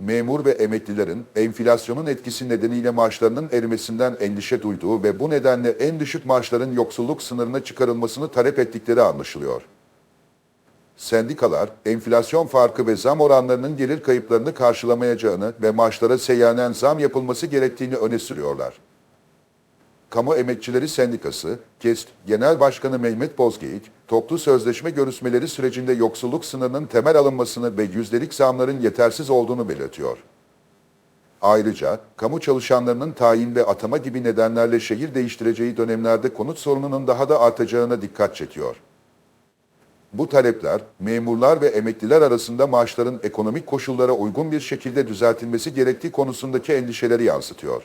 memur ve emeklilerin enflasyonun etkisi nedeniyle maaşlarının erimesinden endişe duyduğu ve bu nedenle en düşük maaşların yoksulluk sınırına çıkarılmasını talep ettikleri anlaşılıyor. Sendikalar, enflasyon farkı ve zam oranlarının gelir kayıplarını karşılamayacağını ve maaşlara seyyanen zam yapılması gerektiğini öne sürüyorlar. Kamu Emekçileri Sendikası, KESK Genel Başkanı Mehmet Bozgeyik, toplu sözleşme görüşmeleri sürecinde yoksulluk sınırının temel alınmasını ve yüzdelik zamların yetersiz olduğunu belirtiyor. Ayrıca, kamu çalışanlarının tayin ve atama gibi nedenlerle şehir değiştireceği dönemlerde konut sorununun daha da artacağına dikkat çekiyor. Bu talepler, memurlar ve emekliler arasında maaşların ekonomik koşullara uygun bir şekilde düzeltilmesi gerektiği konusundaki endişeleri yansıtıyor.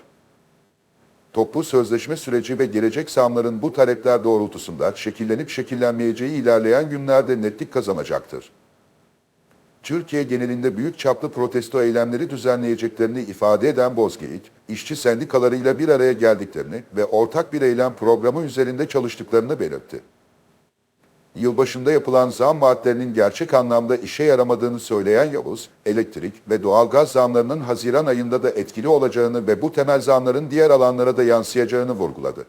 Toplu sözleşme süreci ve gelecek zamların bu talepler doğrultusunda şekillenip şekillenmeyeceği ilerleyen günlerde netlik kazanacaktır. Türkiye genelinde büyük çaplı protesto eylemleri düzenleyeceklerini ifade eden Bozgeyik, işçi sendikalarıyla bir araya geldiklerini ve ortak bir eylem programı üzerinde çalıştıklarını belirtti. Yılbaşında yapılan zam vaatlerinin gerçek anlamda işe yaramadığını söyleyen Yavuz, elektrik ve doğalgaz zamlarının Haziran ayında da etkili olacağını ve bu temel zamların diğer alanlara da yansıyacağını vurguladı.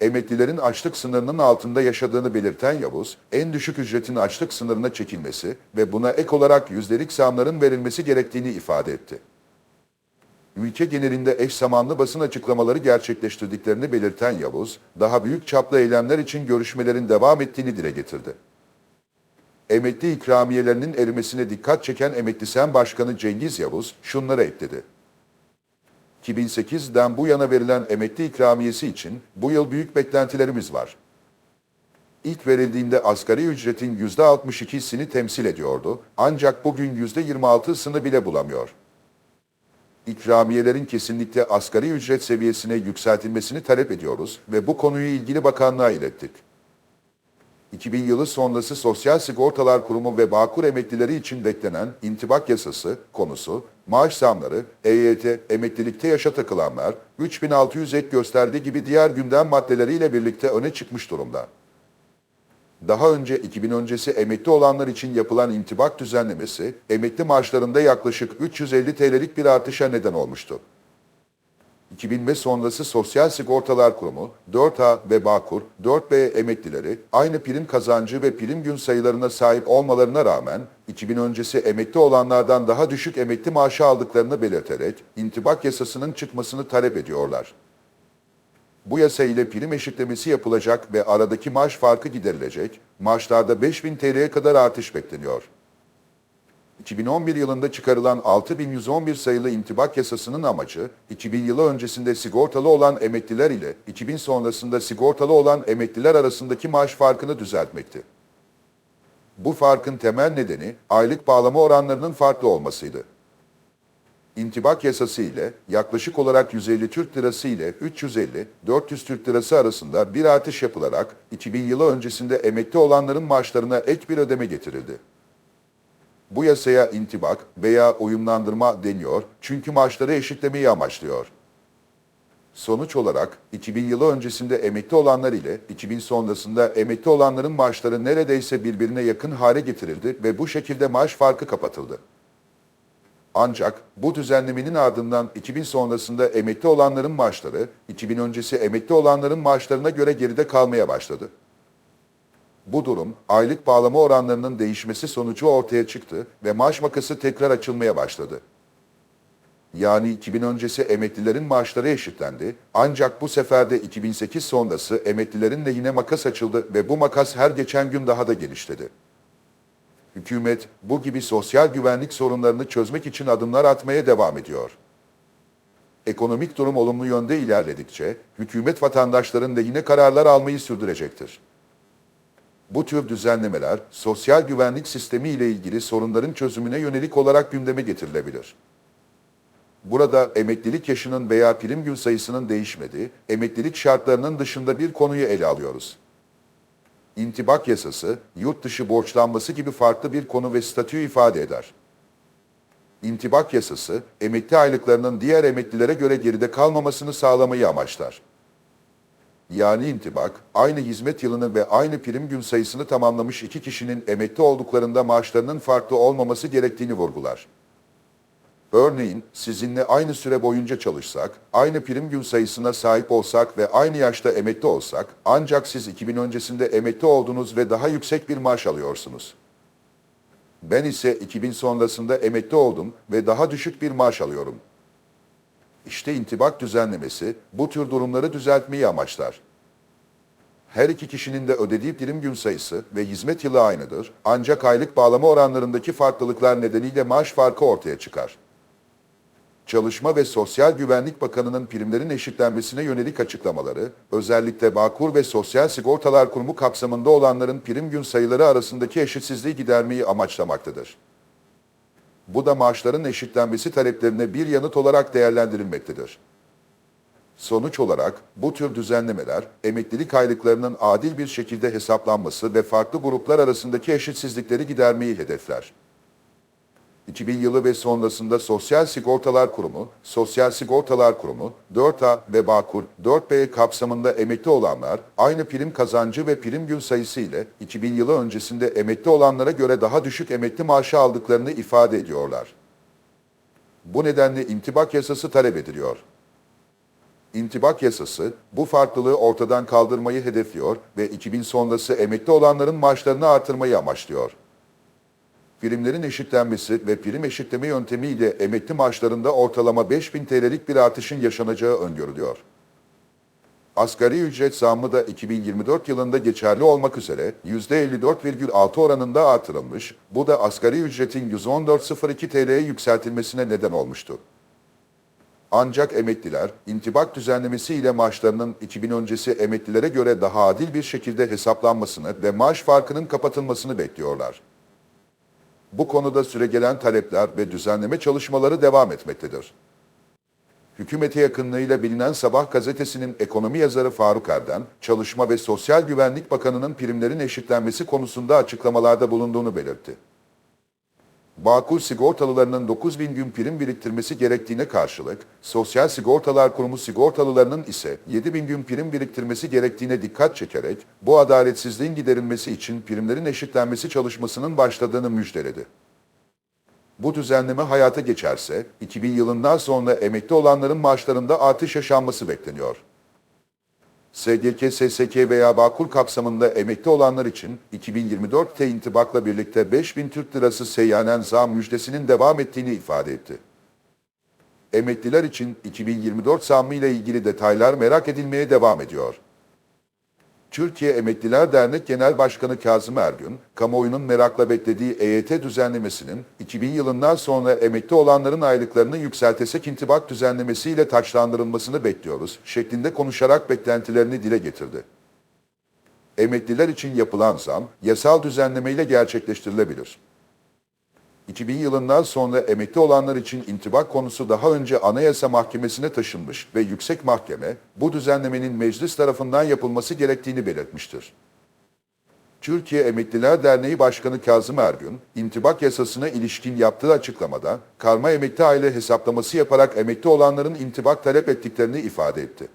Emeklilerin açlık sınırının altında yaşadığını belirten Yavuz, en düşük ücretin açlık sınırına çekilmesi ve buna ek olarak yüzdelik zamların verilmesi gerektiğini ifade etti ülke genelinde eş zamanlı basın açıklamaları gerçekleştirdiklerini belirten Yavuz, daha büyük çaplı eylemler için görüşmelerin devam ettiğini dile getirdi. Emekli ikramiyelerinin erimesine dikkat çeken Emekli Sen Başkanı Cengiz Yavuz şunları ekledi. 2008'den bu yana verilen emekli ikramiyesi için bu yıl büyük beklentilerimiz var. İlk verildiğinde asgari ücretin %62'sini temsil ediyordu ancak bugün %26'sını bile bulamıyor ikramiyelerin kesinlikle asgari ücret seviyesine yükseltilmesini talep ediyoruz ve bu konuyu ilgili bakanlığa ilettik. 2000 yılı sonrası Sosyal Sigortalar Kurumu ve Bağkur emeklileri için beklenen intibak yasası konusu, maaş zamları, EYT, emeklilikte yaşa takılanlar, 3600 ek gösterdiği gibi diğer gündem maddeleriyle birlikte öne çıkmış durumda. Daha önce 2000 öncesi emekli olanlar için yapılan intibak düzenlemesi, emekli maaşlarında yaklaşık 350 TL'lik bir artışa neden olmuştu. 2000 ve sonrası Sosyal Sigortalar Kurumu, 4A ve Bağkur, 4B emeklileri aynı prim kazancı ve prim gün sayılarına sahip olmalarına rağmen 2000 öncesi emekli olanlardan daha düşük emekli maaşı aldıklarını belirterek intibak yasasının çıkmasını talep ediyorlar. Bu yasa ile prim eşitlemesi yapılacak ve aradaki maaş farkı giderilecek, maaşlarda 5000 TL'ye kadar artış bekleniyor. 2011 yılında çıkarılan 6111 sayılı intibak yasasının amacı, 2000 yılı öncesinde sigortalı olan emekliler ile 2000 sonrasında sigortalı olan emekliler arasındaki maaş farkını düzeltmekti. Bu farkın temel nedeni aylık bağlama oranlarının farklı olmasıydı. İntibak yasası ile yaklaşık olarak 150 Türk Lirası ile 350-400 Türk Lirası arasında bir artış yapılarak 2000 yılı öncesinde emekli olanların maaşlarına ek bir ödeme getirildi. Bu yasaya intibak veya uyumlandırma deniyor çünkü maaşları eşitlemeyi amaçlıyor. Sonuç olarak 2000 yılı öncesinde emekli olanlar ile 2000 sonrasında emekli olanların maaşları neredeyse birbirine yakın hale getirildi ve bu şekilde maaş farkı kapatıldı. Ancak bu düzenlemenin ardından 2000 sonrasında emekli olanların maaşları 2000 öncesi emekli olanların maaşlarına göre geride kalmaya başladı. Bu durum aylık bağlama oranlarının değişmesi sonucu ortaya çıktı ve maaş makası tekrar açılmaya başladı. Yani 2000 öncesi emeklilerin maaşları eşitlendi ancak bu sefer de 2008 sonrası emeklilerin lehine makas açıldı ve bu makas her geçen gün daha da genişledi. Hükümet bu gibi sosyal güvenlik sorunlarını çözmek için adımlar atmaya devam ediyor. Ekonomik durum olumlu yönde ilerledikçe hükümet vatandaşların lehine kararlar almayı sürdürecektir. Bu tür düzenlemeler sosyal güvenlik sistemi ile ilgili sorunların çözümüne yönelik olarak gündeme getirilebilir. Burada emeklilik yaşının veya prim gün sayısının değişmediği, emeklilik şartlarının dışında bir konuyu ele alıyoruz intibak yasası, yurt dışı borçlanması gibi farklı bir konu ve statü ifade eder. İntibak yasası, emekli aylıklarının diğer emeklilere göre geride kalmamasını sağlamayı amaçlar. Yani intibak, aynı hizmet yılını ve aynı prim gün sayısını tamamlamış iki kişinin emekli olduklarında maaşlarının farklı olmaması gerektiğini vurgular. Örneğin sizinle aynı süre boyunca çalışsak, aynı prim gün sayısına sahip olsak ve aynı yaşta emekli olsak, ancak siz 2000 öncesinde emekli oldunuz ve daha yüksek bir maaş alıyorsunuz. Ben ise 2000 sonrasında emekli oldum ve daha düşük bir maaş alıyorum. İşte intibak düzenlemesi bu tür durumları düzeltmeyi amaçlar. Her iki kişinin de ödediği prim gün sayısı ve hizmet yılı aynıdır. Ancak aylık bağlama oranlarındaki farklılıklar nedeniyle maaş farkı ortaya çıkar. Çalışma ve Sosyal Güvenlik Bakanı'nın primlerin eşitlenmesine yönelik açıklamaları, özellikle Bağkur ve Sosyal Sigortalar Kurumu kapsamında olanların prim gün sayıları arasındaki eşitsizliği gidermeyi amaçlamaktadır. Bu da maaşların eşitlenmesi taleplerine bir yanıt olarak değerlendirilmektedir. Sonuç olarak bu tür düzenlemeler emeklilik aylıklarının adil bir şekilde hesaplanması ve farklı gruplar arasındaki eşitsizlikleri gidermeyi hedefler. 2000 yılı ve sonrasında Sosyal Sigortalar Kurumu, Sosyal Sigortalar Kurumu, 4A ve Bağkur, 4B kapsamında emekli olanlar aynı prim kazancı ve prim gün sayısı ile 2000 yılı öncesinde emekli olanlara göre daha düşük emekli maaşı aldıklarını ifade ediyorlar. Bu nedenle intibak yasası talep ediliyor. İntibak yasası bu farklılığı ortadan kaldırmayı hedefliyor ve 2000 sonrası emekli olanların maaşlarını artırmayı amaçlıyor. Primlerin eşitlenmesi ve prim eşitleme yöntemiyle emekli maaşlarında ortalama 5000 TL'lik bir artışın yaşanacağı öngörülüyor. Asgari ücret zammı da 2024 yılında geçerli olmak üzere %54,6 oranında artırılmış, bu da asgari ücretin 114.02 TL'ye yükseltilmesine neden olmuştu. Ancak emekliler, intibak düzenlemesi ile maaşlarının 2000 öncesi emeklilere göre daha adil bir şekilde hesaplanmasını ve maaş farkının kapatılmasını bekliyorlar. Bu konuda süregelen talepler ve düzenleme çalışmaları devam etmektedir. Hükümete yakınlığıyla bilinen Sabah gazetesinin ekonomi yazarı Faruk Erden, Çalışma ve Sosyal Güvenlik Bakanı'nın primlerin eşitlenmesi konusunda açıklamalarda bulunduğunu belirtti. Bağkur sigortalılarının 9 bin gün prim biriktirmesi gerektiğine karşılık, Sosyal Sigortalar Kurumu sigortalılarının ise 7 bin gün prim biriktirmesi gerektiğine dikkat çekerek, bu adaletsizliğin giderilmesi için primlerin eşitlenmesi çalışmasının başladığını müjdeledi. Bu düzenleme hayata geçerse, 2000 yılından sonra emekli olanların maaşlarında artış yaşanması bekleniyor. SGK, SSK veya Bağkur kapsamında emekli olanlar için 2024'te intibakla birlikte 5000 Türk Lirası seyyanen zam müjdesinin devam ettiğini ifade etti. Emekliler için 2024 zammı ile ilgili detaylar merak edilmeye devam ediyor. Türkiye Emekliler Dernek Genel Başkanı Kazım Ergün, kamuoyunun merakla beklediği EYT düzenlemesinin 2000 yılından sonra emekli olanların aylıklarını yükseltesek intibak düzenlemesiyle taçlandırılmasını bekliyoruz şeklinde konuşarak beklentilerini dile getirdi. Emekliler için yapılan zam, yasal düzenlemeyle gerçekleştirilebilir. 2000 yılından sonra emekli olanlar için intibak konusu daha önce Anayasa Mahkemesi'ne taşınmış ve Yüksek Mahkeme bu düzenlemenin meclis tarafından yapılması gerektiğini belirtmiştir. Türkiye Emekliler Derneği Başkanı Kazım Ergün, intibak yasasına ilişkin yaptığı açıklamada karma emekli aile hesaplaması yaparak emekli olanların intibak talep ettiklerini ifade etti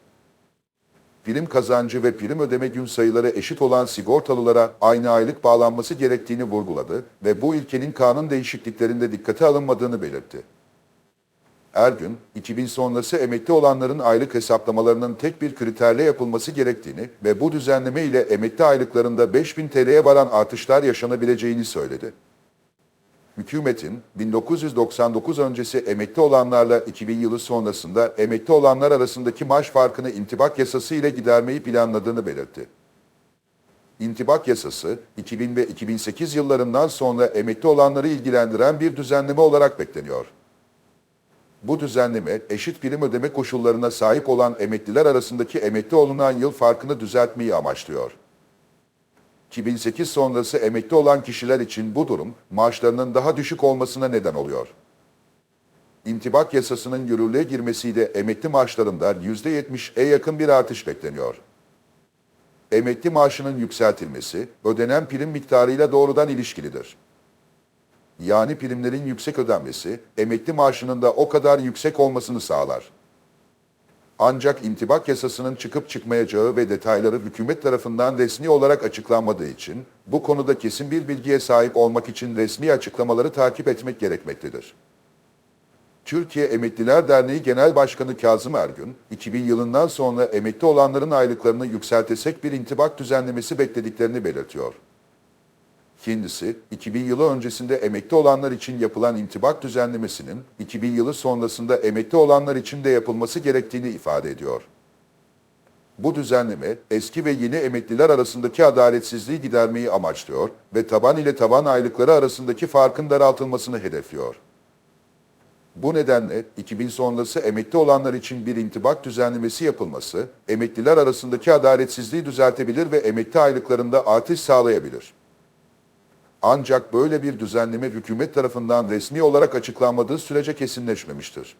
prim kazancı ve prim ödeme gün sayıları eşit olan sigortalılara aynı aylık bağlanması gerektiğini vurguladı ve bu ilkenin kanun değişikliklerinde dikkate alınmadığını belirtti. Ergün, 2000 sonrası emekli olanların aylık hesaplamalarının tek bir kriterle yapılması gerektiğini ve bu düzenleme ile emekli aylıklarında 5000 TL'ye varan artışlar yaşanabileceğini söyledi hükümetin 1999 öncesi emekli olanlarla 2000 yılı sonrasında emekli olanlar arasındaki maaş farkını intibak yasası ile gidermeyi planladığını belirtti. İntibak yasası 2000 ve 2008 yıllarından sonra emekli olanları ilgilendiren bir düzenleme olarak bekleniyor. Bu düzenleme eşit prim ödeme koşullarına sahip olan emekliler arasındaki emekli olunan yıl farkını düzeltmeyi amaçlıyor. 2008 sonrası emekli olan kişiler için bu durum maaşlarının daha düşük olmasına neden oluyor. İntibak yasasının yürürlüğe girmesiyle emekli maaşlarında %70'e yakın bir artış bekleniyor. Emekli maaşının yükseltilmesi, ödenen prim miktarıyla doğrudan ilişkilidir. Yani primlerin yüksek ödenmesi, emekli maaşının da o kadar yüksek olmasını sağlar. Ancak intibak yasasının çıkıp çıkmayacağı ve detayları hükümet tarafından resmi olarak açıklanmadığı için bu konuda kesin bir bilgiye sahip olmak için resmi açıklamaları takip etmek gerekmektedir. Türkiye Emekliler Derneği Genel Başkanı Kazım Ergün, 2000 yılından sonra emekli olanların aylıklarını yükseltesek bir intibak düzenlemesi beklediklerini belirtiyor. Kendisi, 2000 yılı öncesinde emekli olanlar için yapılan intibak düzenlemesinin 2000 yılı sonrasında emekli olanlar için de yapılması gerektiğini ifade ediyor. Bu düzenleme eski ve yeni emekliler arasındaki adaletsizliği gidermeyi amaçlıyor ve taban ile taban aylıkları arasındaki farkın daraltılmasını hedefliyor. Bu nedenle 2000 sonrası emekli olanlar için bir intibak düzenlemesi yapılması, emekliler arasındaki adaletsizliği düzeltebilir ve emekli aylıklarında artış sağlayabilir. Ancak böyle bir düzenleme hükümet tarafından resmi olarak açıklanmadığı sürece kesinleşmemiştir.